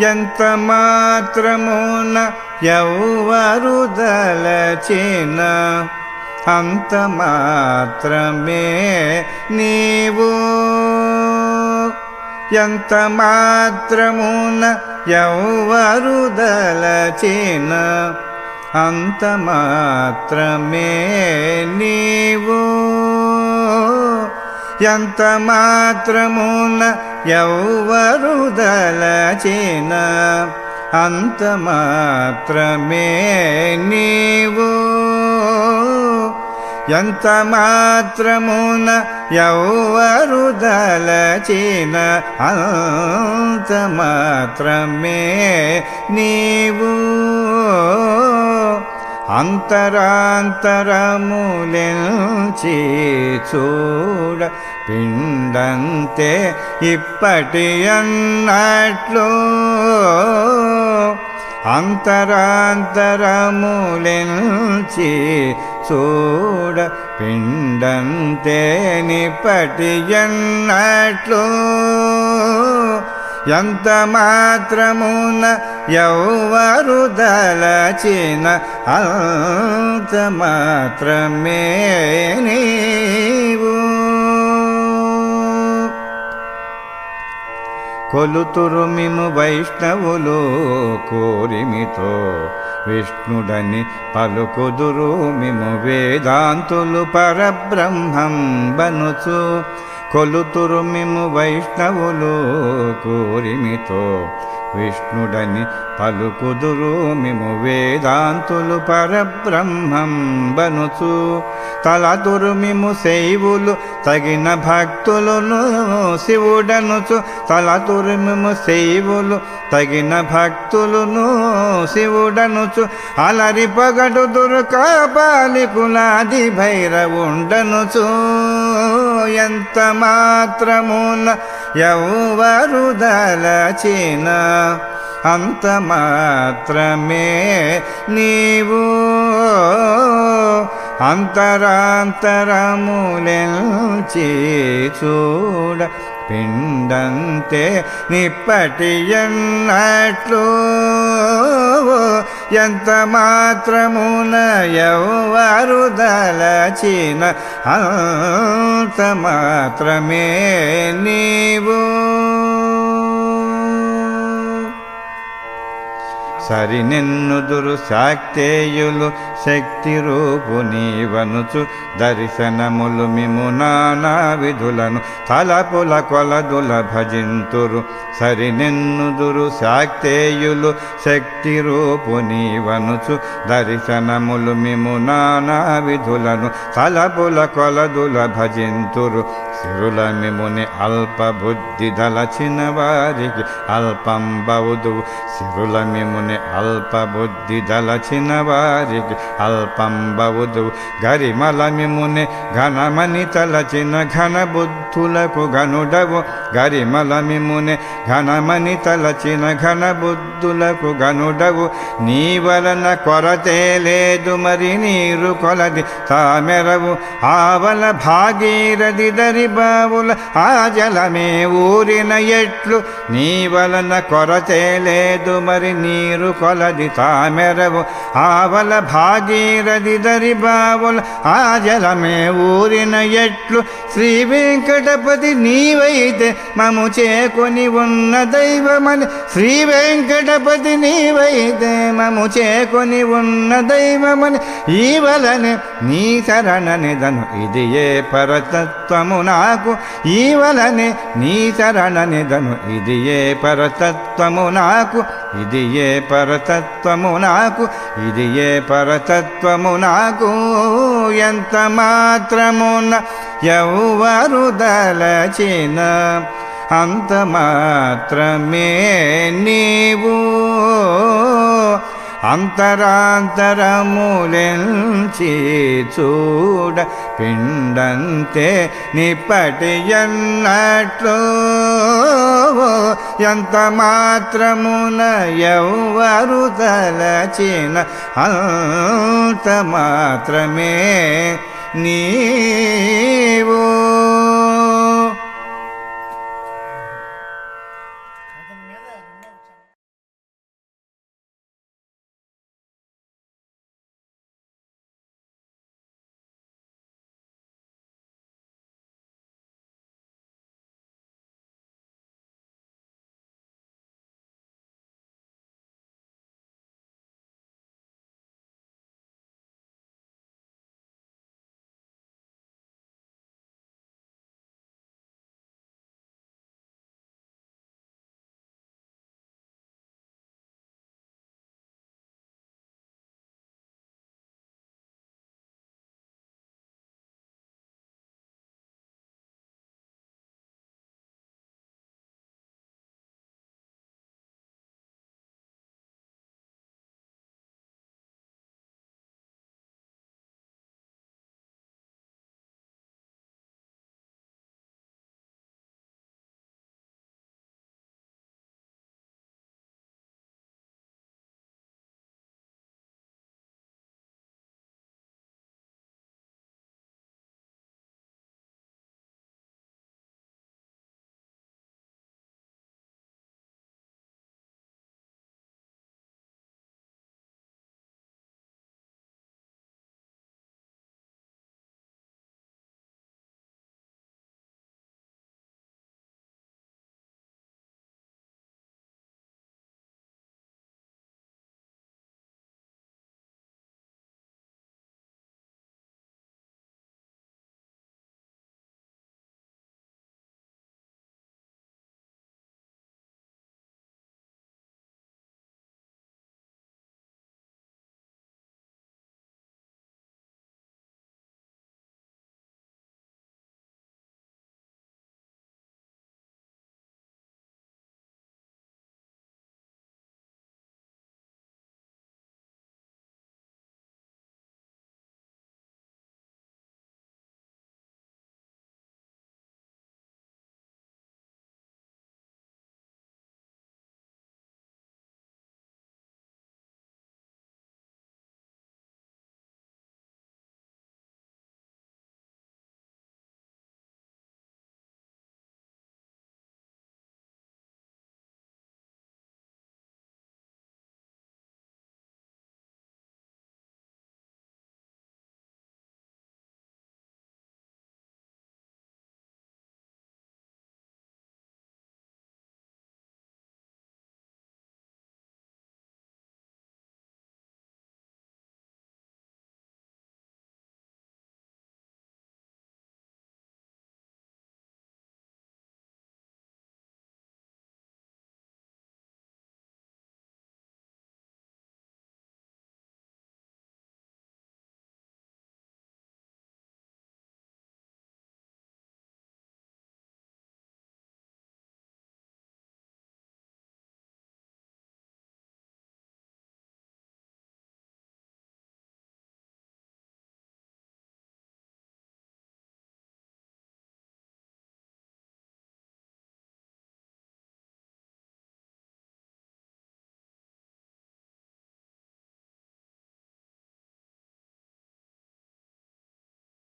ఎంత మాత్రమున ఎవ్వరు దలచిన అంత మాత్రమే నీవు ఎంత మాత్రమున ఎవ్వరు దలచిన అంత మాత్రమే నీవు ఎంత మాత్రమున ఎవ్వరు దలచిన అంత మాత్రమే నీవు ఎంత మాత్రమున ఎవ్వరు దలచిన అంత మాత్రమే నీవు అంతరాంతరములెంచి చూడ పిండంతే ఇప్పటి అన్నట్లు. అంతరాంతరములెంచి చూడ పిండంతే నిప్పటి అన్నట్లు. ఎంత మాత్రమున ఎవ్వరు దలచిన అంత మాత్రమే నీవు కొలుతురు మిము వైష్ణవులు కోరిమితో విష్ణుడని పలుకుదురు మిము వేదాంతులు పరబ్రహ్మం బనుచు కొలుతురు మేము వైష్ణవులు కోరిమితో. విష్ణుడని పలుకుదురు మిము వేదాంతులు పరబ్రహ్మం బనుచు తలదురు మేము శైవులు తగిన భక్తులను శివుడనుచు. తలదురు మేము శైవులు తగిన భక్తులను శివుడనుచు. అలరి పగడు దుర్కాపాలి కులాది భైరవుండనుచు. ఎంత మాత్రమున ఎవ్వరు దలచిన అంత మాత్రమే నీవు. అంతరాంతరములెల్చి చూడ పిండంతే నిప్పటి ఎన్నట్లు ఎంత మాత్రమున ఎవ్వరు దలచిన అంత మాత్రమే నీవు సరినెన్నుదురు శాక్తేయులు శక్తి రూపు నీవనుచు దర్శనములు మిము నానా విధులను తలపుల కొలదుల భజింతురు. సరినెన్నుదురు శాక్తేయులు శక్తి రూపు నీవనుచు దర్శనములు మిము నానా విధులను తలపుల కొలదుల భజింతురు. సిరుల మిముని అల్ప బుద్ధి దలచిన వారికి అల్పం బౌదు సిరుల మిముని అల్పబుద్ధి దలచిన వారికి అల్పంబవుదు. గరిమలమిముని ఘనమని తలచిన ఘనబుద్ధులకు గనుడవు. గరిమలమిముని ఘనమని తలచిన ఘనబుద్ధులకు గనుడవు. నీ వలన కొరతే లేదు మరి నీరు కొలది తామెరవు. ఆవల భాగీరథి దరి బావుల ఆ జలమే ఊరిన ఎట్లు. నీ వలన కొరతే లేదు మరి నీరు కొలది తామెరవు ఆవల భాగీరథి దరి బావుల ఆ జలమే ఊరిన ఎట్లు శ్రీ వెంకటపతి నీవైతే మము చేకొని ఉన్న దైవమని. శ్రీ వెంకటపతి నీవైతే మము చేకొని ఉన్న దైవమని. ఈ వలనే నీ శరణనిదను ఇది ఏ పరతత్వము నాకు? ఈ వలనే నీ శరణనిదను ఇది ఏ పరతత్వము నాకు? ఇది ఏ పరతత్వము నాకు? ఇది ఏ పరతత్వము నాకు? ఎంత మాత్రమున ఎవ్వరు దలచిన అంత మాత్రమే నీవు. అంతరాంతరములెంచి చూడ పిండంతే నిప్పటి ఎన్నట్లు. ఎంత మాత్రమున ఎవ్వరు తలచిన అంత మాత్రమే నీవో.